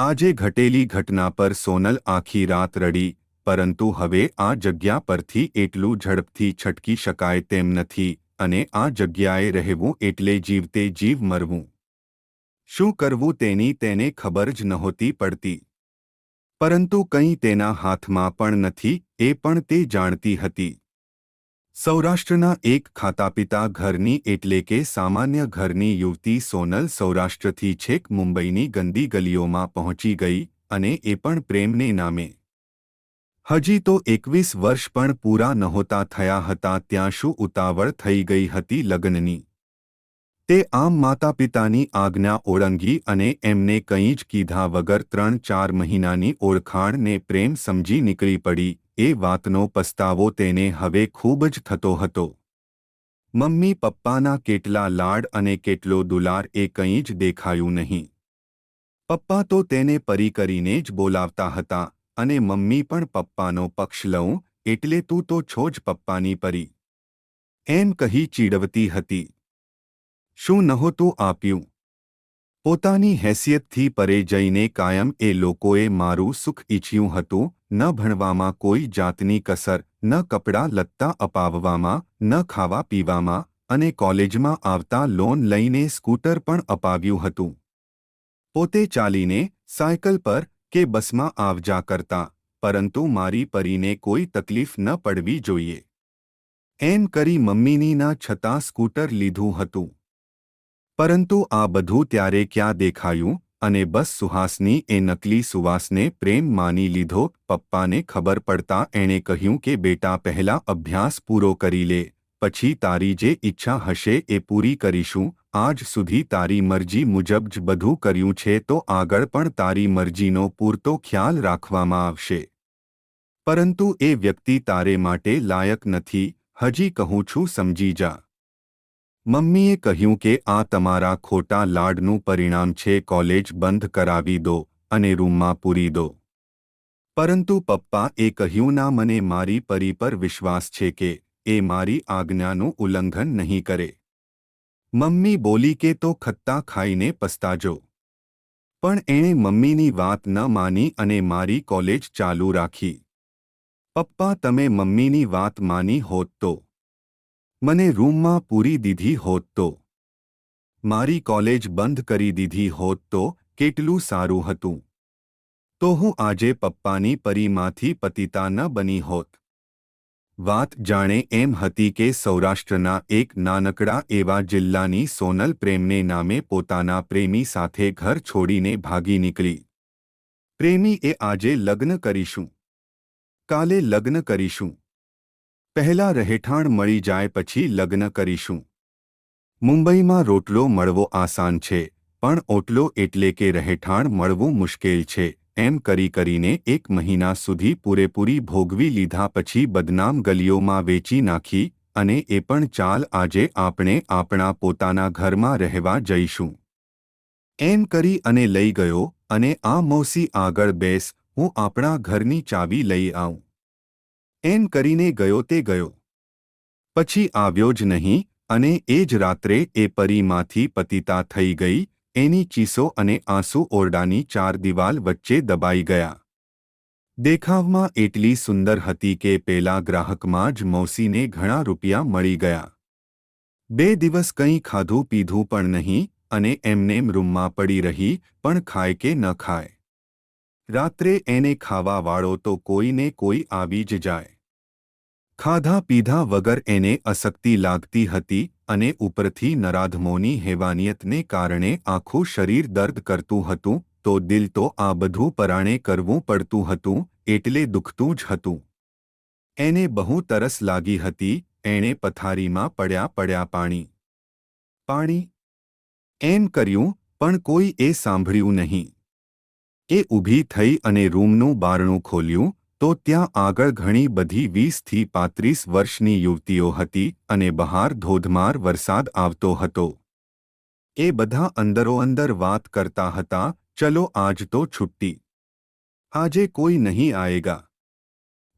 આજે ઘટેલી ઘટના પર સોનલ આખી રાત રડી, પરંતુ હવે આ જગ્યા પરથી એટલું ઝડપથી છટકી શકાય તેમ નથી અને આ જગ્યાએ રહેવું એટલે જીવતે જીવ મરવું. શું કરવું તેની તેને ખબર જ નહોતી પડતી. પરંતુ કંઈ તેના હાથમાં પણ નથી, એ પણ તે જાણતી હતી. સૌરાષ્ટ્રના એક ખાતાપિતા ઘરની એટલે કે સામાન્ય ઘરની યુવતી સોનલ સૌરાષ્ટ્રથી છેક મુંબઈની ગંદી ગલીઓમાં પહોંચી ગઈ અને એ પણ પ્રેમને નામે. હજી તો એકવીસ વર્ષ પણ પૂરા નહોતા થયા હતા ત્યાં શું ઉતાવળ થઈ ગઈ હતી લગ્નની. તે આમ માતા પિતાની આજ્ઞા ઓળંગી અને એમને કંઈ જ કીધા વગર ત્રણ ચાર મહિનાની ઓળખાણને પ્રેમ સમજી નીકળી પડી એ વાતનો પસ્તાવો તેને હવે ખૂબ જ થતો હતો. મમ્મી પપ્પાના કેટલા લાડ અને કેટલો દુલાર એ કંઈ જ દેખાયું નહીં. પપ્પા તો તેને પરી કરીને જ બોલાવતા હતા અને મમ્મી પણ પપ્પાનો પક્ષ લઉં એટલે તું તો છો જ પપ્પાની પરી. એમ કહી ચીડવતી હતી. શું નહોતું આપ્યું? પોતાની હેસિયતથી પરે જઈને કાયમ એ લોકોએ મારું સુખ ઈચ્છ્યું હતું ન ભણવામાં કોઈ જાતની કસર, ન કપડાં લત્તા અપાવવામાં, ન ખાવા પીવામાં અને કોલેજમાં આવતા લોન લઈને સ્કૂટર પણ અપાવ્યું હતું. પોતે ચાલીને સાયકલ પર કે બસમાં આવજા કરતા, પરંતુ મારી પરીને કોઈ તકલીફ ન પડવી જોઈએ. એમ કરી મમ્મીની ના છતાં સ્કૂટર લીધું હતું. પરંતુ આ બધું ત્યારે ક્યાં દેખાયું? અને બસ સુહાસની એ નકલી સુવાસને પ્રેમ માની લીધો. પપ્પાને ખબર પડતા એણે કહ્યું કે, બેટા, પહેલા અભ્યાસ પૂરો કરી લે, પછી તારી જે ઈચ્છા હશે એ પૂરી કરીશું. આજ સુધી તારી મરજી મુજબ જ બધું કર્યું છે, તો આગળ પણ તારી મરજીનો પૂરતો ખ્યાલ રાખવામાં આવશે. પરંતુ એ વ્યક્તિ તારે માટે લાયક નથી. હજી કહું છું, સમજી જા. મમ્મીએ કહ્યું કે, આ તમારા ખોટા લાડનું પરિણામ છે, કોલેજ બંધ કરાવી દો અને રૂમમાં પૂરી દો. પરંતુ પપ્પા એ કહ્યું, ના, મને મારી પરી પર વિશ્વાસ છે કે, એ મારી આજ્ઞાનું ઉલ્લંઘન નહીં કરે. મમ્મી બોલી કે, તો ખત્તા ખાઈને પસ્તાજો. પણ એણે મમ્મીની વાત ન માની અને મારી કોલેજ ચાલુ રાખી. પપ્પા, તમે મમ્મીની વાત માની હોત તો મને રૂમમાં પૂરી દીધી હોત તો? મારી કોલેજ બંધ કરી દીધી હોત તો કેટલું સારું હતું? તો હું આજે પપ્પાની પરીમાંથી પતિતા ન બની હોત. વાત જાણે એમ હતી કે સૌરાષ્ટ્રના એક નાનકડા એવા જિલ્લાની સોનલ પ્રેમને નામે પોતાના પ્રેમી સાથે ઘર છોડીને ભાગી નીકળી. પ્રેમી એ આજે લગ્ન કરીશું. કાલે લગ્ન કરીશું. પહેલા રહેઠાણ મળી જાય પછી લગ્ન કરીશું. મુંબઈમાં રોટલો મળવો આસાન છે, પણ ઓટલો એટલે કે રહેઠાણ મળવું મુશ્કેલ છે, એમ કરી કરીને એક મહિના સુધી પૂરેપૂરી ભોગવી લીધા પછી બદનામ ગલીઓમાં વેચી નાખી અને એ પણ ચાલ આજે આપણે આપણા પોતાના ઘરમાં રહેવા જઈશું. એમ કરી અને લઈ ગયો અને આ મૌસી આગળ બેસ, હું આપણા ઘરની ચાવી લઈ આવું. એમ કરીને ગયો તે ગયો. પછી આવ્યો જ નહીં અને એ જ રાત્રે એ પરીમાંથી પતિતા થઈ ગઈ, એની ચીસો અને આંસુ ઓરડાની ચાર દિવાલ વચ્ચે દબાઈ ગયા. દેખાવમાં એટલી સુંદર હતી કે પેલા ગ્રાહકમાં જ મૌસીને ઘણા રૂપિયા મળી ગયા. બે દિવસ કંઈ ખાધું પીધું પણ નહીં અને એમનેમ રૂમમાં પડી રહી પણ ખાય કે ન ખાય. રાત્રે એને ખાવાવાળો તો કોઈને કોઈ આવી જ જાય. ખાધા પીધા વગર એને અશક્તિ લાગતી હતી અને ઉપરથી નરાધમોની હેવાનિયતને કારણે આખું શરીર દર્દ કરતું હતું, તો દિલ તો આ બધું પરાણે કરવું પડતું હતું, એટલે દુખતું જ હતું. એને બહુ તરસ લાગી હતી, એણે પથારીમાં પડ્યા પડ્યા પાણી. પાણી? એમ કર્યું, પણ કોઈ એ સાંભળ્યું નહીં. એ ઊભી થઈ અને રૂમનું બારણું ખોલ્યું, તો ત્યાં આગળ ઘણી બધી વીસથી પાંત્રીસ વર્ષની યુવતીઓ હતી અને બહાર ધોધમાર વરસાદ આવતો હતો. એ બધા અંદરોઅંદર વાત કરતા હતા, ચલો આજ તો છુટ્ટી. આજે કોઈ નહીં આએગા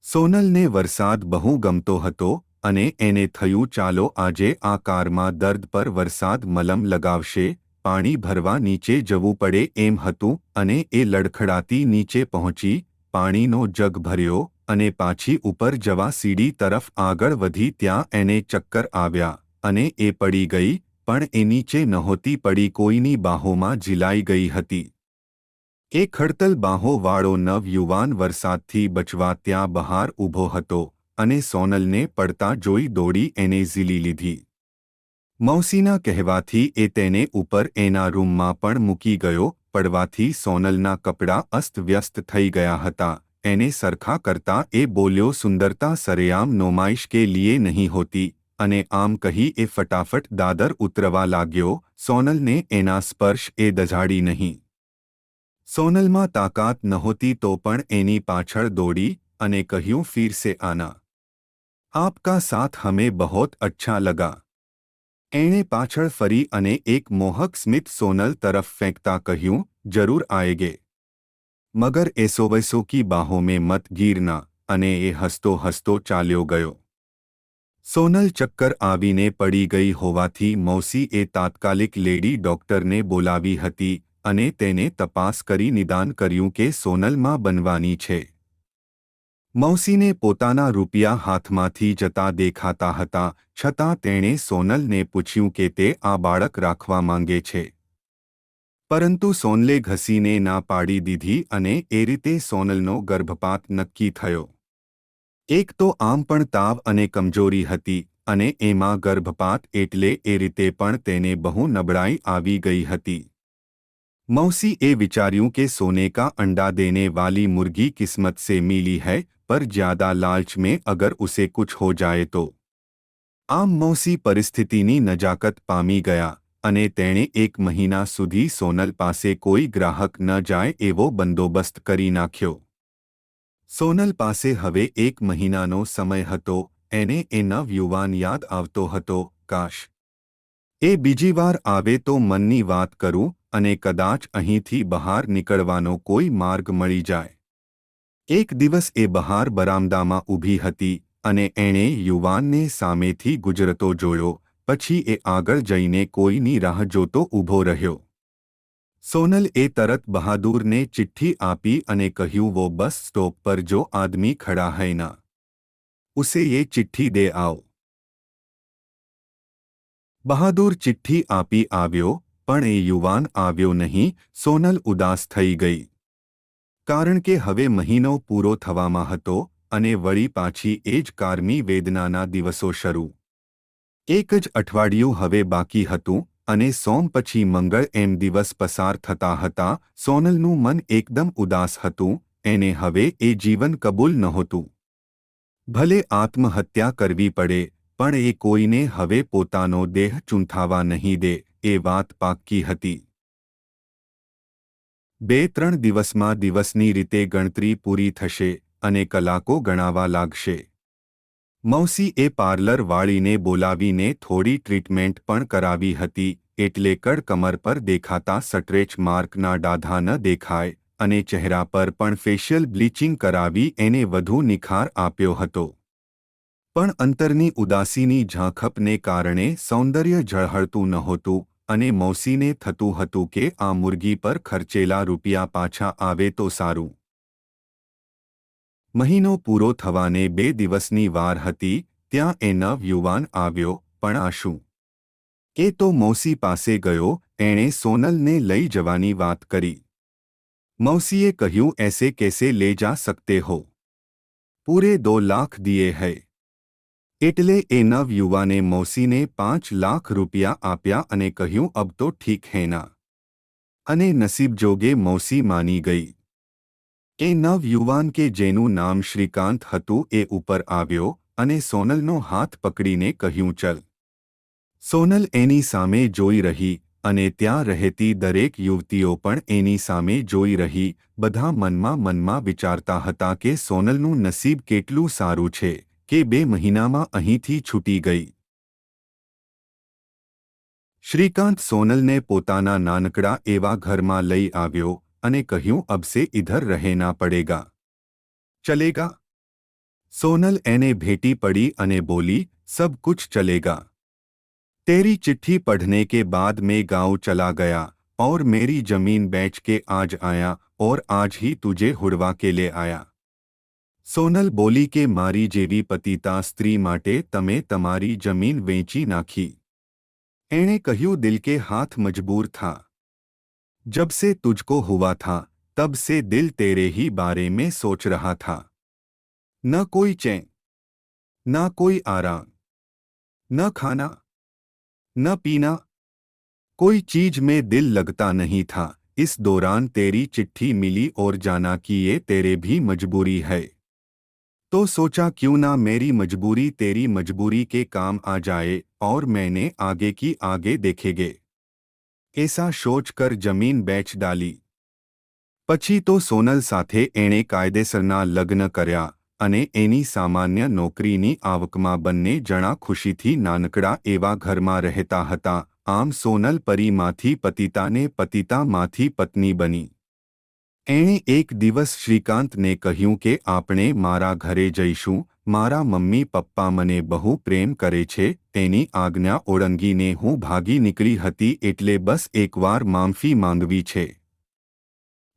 સોનલને વરસાદ બહુ ગમતો હતો અને એને થયું, ચાલો આજે આ કારમાં દર્દ પર વરસાદ મલમ લગાવશે પાણી ભરવા નીચે જવું પડે એમ હતું અને એ લડખડાતી નીચે પહોંચી, પાણીનો જગ ભર્યો અને પાછી ઉપર જવા સીડી તરફ આગળ વધી ત્યાં એને ચક્કર આવ્યા અને એ પડી ગઈ, પણ એ નીચે નહોતી પડી કોઈની બાહોમાં ઝીલાઈ ગઈ હતી. એ ખડતલ બાહોવાળો નવ યુવાન વરસાદથી બચવા ત્યાં બહાર ઊભો હતો અને સોનલને પડતા જોઈ દોડી એને ઝીલી લીધી. મૌસીના કહેવાથી એ તેને ઉપર એના રૂમમાં પણ મૂકી ગયો, પડવાથી સોનલના કપડાં અસ્તવ્યસ્ત થઈ ગયા હતા. એને સરખા કરતા એ બોલ્યો, સુંદરતા સરેઆમ નોમાઈશ કે લીએ નહીં હોતી. અને આમ કહી એ ફટાફટ દાદર ઉતરવા લાગ્યો. સોનલને એના સ્પર્શ એ દઝાડી નહીં. સોનલમાં તાકાત નહોતી તો પણ એની પાછળ દોડી અને કહ્યું ફીર સે આના. આપકા સાથ હમે બહોત અચ્છા લગા. એણે પાછળ ફરી અને એક મોહક સ્મિત સોનલ તરફ ફેંકતા કહ્યું, જરૂર આએગે મગર એસો વૈસો કી બાહો મેં મત ગીરના અને એ હસતો હસતો ચાલ્યો ગયો. સોનલ ચક્કર આવીને પડી ગઈ હોવાથી મૌસી એ તાત્કાલિક લેડી ડોક્ટરને બોલાવી હતી અને તેને તપાસ કરી નિદાન કર્યું કે સોનલમાં બનવાની છે. મૌસીને પોતાના રૂપિયા હાથમાંથી જતા દેખાતા હતા છતાં તેણે સોનલને પૂછ્યું કે તે આ બાળક રાખવા માંગે છે પરંતુ સોનલે ઘસીને ના પાડી દીધી અને એ રીતે સોનલનો ગર્ભપાત નક્કી થયો એક તો આમ પણ તાવ અને કમજોરી હતી અને એમાં ગર્ભપાત એટલે એ રીતે પણ તેને બહુ નબળાઈ આવી ગઈ હતી मौसी ए विचारियों के सोने का अंडा देने वाली मुर्गी किस्मत से मिली है पर ज्यादा लालच में अगर उसे कुछ हो जाए तो આમ મૌસી પરિસ્થિતિની નજાકત પામી ગયા અને તેણે એક મહિના સુધી સોનલ પાસે કોઈ ગ્રાહક ન જાય એવો બંદોબસ્ત કરી નાખ્યો સોનલ પાસે હવે એક મહિનાનો સમય હતો એને એ નવ યુવાન યાદ આવતો હતો કાશ એ બીજી વાર આવે તો મનની વાત કરું અને કદાચ અહીંથી બહાર નીકળવાનો કોઈ માર્ગ મળી જાય એક દિવસ એ બહાર બરામદામાં ઊભી હતી અને એણે યુવાનને સામેથી ગુજરતો જોયો, પછી એ આગળ જઈને કોઈની રાહ જોતો ઊભો રહ્યો. સોનલ એ તરત બહાદુરને ચિઠ્ઠી આપી અને કહ્યું, વો બસ સ્ટોપ પર જો આદમી ખડા હૈ ના. ઉસે એ ચિઠ્ઠી દે આવ. બહાદુર ચિઠ્ઠી આપી આવ્યો, પણ એ યુવાન આવ્યો નહીં, સોનલ ઉદાસ થઈ ગઈ. કારણ કે હવે મહિનો પૂરો થવામાં હતો અને વળી પાછી એ જ કારમી વેદનાના દિવસો શરૂ. એક જ અઠવાડિયું હવે બાકી હતું અને સોમ પછી મંગળ એમ દિવસ પસાર થતા હતા, સોનલનું મન એકદમ ઉદાસ હતું, એને હવે એ જીવન કબૂલ નહોતું. ભલે આત્મહત્યા કરવી પડે, પણ એ કોઈને હવે પોતાનો દેહ ચૂંથાવા નહીં દે, એ વાત પાક્કી હતી. બે ત્રણ દિવસમાં દિવસની રીતે ગણતરી પૂરી થશે અને કલાકો ગણાવા લાગશે. મૌસી એ પાર્લર વાળીને બોલાવીને થોડી ટ્રીટમેન્ટ પણ કરાવી હતી, એટલે કડ કમર પર દેખાતા સટ્રેચ માર્કના ડાધા ન દેખાય અને ચહેરા પર પણ ફેશિયલ બ્લીચિંગ કરાવી એને વધુ નિખાર આપ્યો હતો. પણ અંતરની ઉદાસીની ઝાંખપને કારણે સૌંદર્ય ઝળહળતું નહોતું અને મૌસીને થતું હતું કે આ મુરગી પર ખર્ચેલા રૂપિયા પાછા આવે તો સારું. મહિનો પૂરો થવાને બે દિવસની વાર હતી, ત્યાં એ નવ યુવાન આવ્યો, પણ આ શું? એ તો મૌસી પાસે ગયો, એણે સોનલને લઈ જવાની વાત કરી. મૌસીએ કહ્યું, એસે કેસે લે જા સકતે હો. પૂરે દો લાખ દિયે હૈ. એટલે એ નવ યુવાને મૌસીને પાંચ લાખ રૂપિયા આપ્યા અને કહ્યું, અબ તો ઠીક હેના અને નસીબ જોગે મૌસી માની ગઈ. એ નવ યુવાન કે જેનું નામ શ્રીકાંત હતું, એ ઉપર આવ્યો અને સોનલનો હાથ પકડીને કહ્યું, ચલ. સોનલ એની સામે જોઈ રહી અને ત્યાં રહેતી દરેક યુવતીઓ પણ એની સામે જોઈ રહી, બધા મનમાં મનમાં વિચારતા હતા કે સોનલનું નસીબ કેટલું સારું છે. કે બે મહિનામાં અહીંથી છૂટી ગઈ શ્રીકાંત સોનલને પોતાના નાનકડા એવા ઘરમાં લઈ આવ્યો અને કહ્યું અબસે ઇધર રહેના પડેગા ચલેગા સોનલ એને ભેટી પડી અને બોલી સબ કુછ ચલેગા तेरी चिट्ठी पढ़ने के बाद मैं गांव चला गया और मेरी जमीन बेच के आज आया और आज ही तुझे हुड़वा के ले आया સોનલ બોલી કે મારી જેવી પતિતા સ્ત્રી માટે તમે તમારી જમીન વેચી નાખી એણે કહ્યું દિલ કે હાથ મજબૂર થા जब से तुझको हुआ था तब से दिल तेरे ही बारे में सोच रहा था न कोई चैन न कोई आराम न खाना न पीना कोई चीज में दिल लगता नहीं था इस दौरान तेरी चिट्ठी मिली और जाना कि ये तेरे भी मजबूरी है तो सोचा क्यों ना मेरी मजबूरी तेरी मजबूरी के काम आ जाए और मैंने आगे की आगे देखेगे ऐसा सोचकर जमीन बेच डाली પછી તો સોનલ સાથે એણે કાયદેસરના લગ્ન કર્યા અને એની સામાન્ય નોકરીની આવકમાં બંને જણા ખુશીથી નાનકડા એવા ઘરમાં રહેતા હતા આમ સોનલ પરીમાંથી પતિતાને પતિતામાંથી પત્ની બની એણે એક દિવસ શ્રીકાંતને કહ્યું કે, આપણે મારા ઘરે જઈશું, મારા મમ્મી પપ્પા મને બહુ પ્રેમ કરે છે, તેની આજ્ઞા ઓળંગીને હું ભાગી નીકળી હતી એટલે બસ એકવાર માફી માંગવી છે.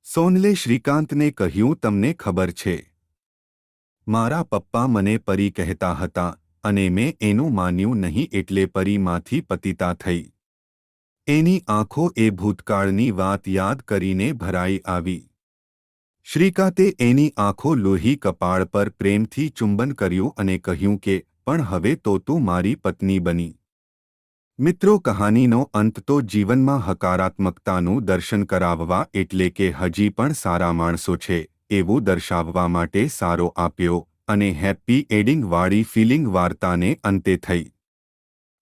સોનલે શ્રીકાંતને કહ્યું, તમને ખબર છે. મારા પપ્પા મને પરી કહેતા હતા અને મેં એનું માન્યું નહીં એટલે પરીમાંથી પતિતા થઈ. એની આંખો એ ભૂતકાળની વાત યાદ કરીને ભરાઈ આવી. શ્રીકાંતે એની આંખો લોહી કપાળ પર પ્રેમથી ચુંબન કર્યું અને કહ્યું કે, પણ હવે તો તું મારી પત્ની બની. મિત્રો, કહાનીનો અંત તો જીવનમાં હકારાત્મકતાનું દર્શન કરાવવા એટલે કે હજી પણ સારા માણસો છે, એવું દર્શાવવા માટે સારો આપ્યો, અને હેપ્પી એડિંગવાળી ફિલિંગ વાર્તાને અંતે થઈ.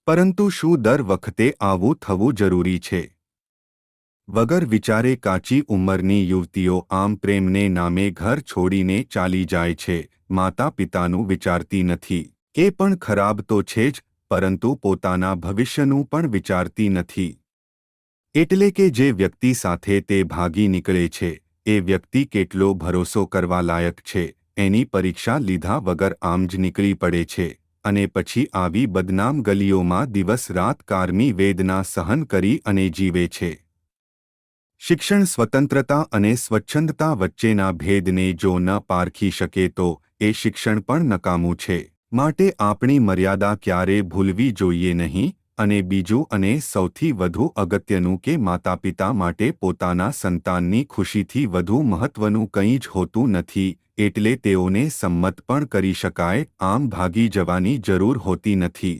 પરંતુ શું દર વખતે આવું થવું જરૂરી છે? વગર વિચારે કાચી ઉંમરની યુવતીઓ આમ પ્રેમને નામે ઘર છોડીને ચાલી જાય છે. માતા પિતાનું વિચારતી નથી. એ પણ ખરાબ તો છે જ, પરંતુ પોતાના ભવિષ્યનું પણ વિચારતી નથી. એટલે કે જે વ્યક્તિ સાથે તે ભાગી નીકળે છે, એ વ્યક્તિ કેટલો ભરોસો કરવા લાયક છે, એની પરીક્ષા લીધા વગર આમ જ નીકળી પડે છે. અને પછી આવી બદનામ ગલીઓમાં દિવસ રાત કારમી વેદના સહન કરી અને જીવે છે. શિક્ષણ સ્વતંત્રતા અને સ્વચ્છંદતા વચ્ચેના ભેદને જો ન પારખી શકે તો એ શિક્ષણ પણ નકામું છે. માટે આપણી મર્યાદા ક્યારે ભૂલવી જોઈએ નહીં અને બીજું અને સૌથી વધુ અગત્યનું કે માતાપિતા માટે પોતાના સંતાનની ખુશીથી વધુ મહત્વનું કંઈ જ હોતું નથી એટલે તેઓને સંમત પણ કરી શકાય, આમ ભાગી જવાની જરૂર હોતી નથી.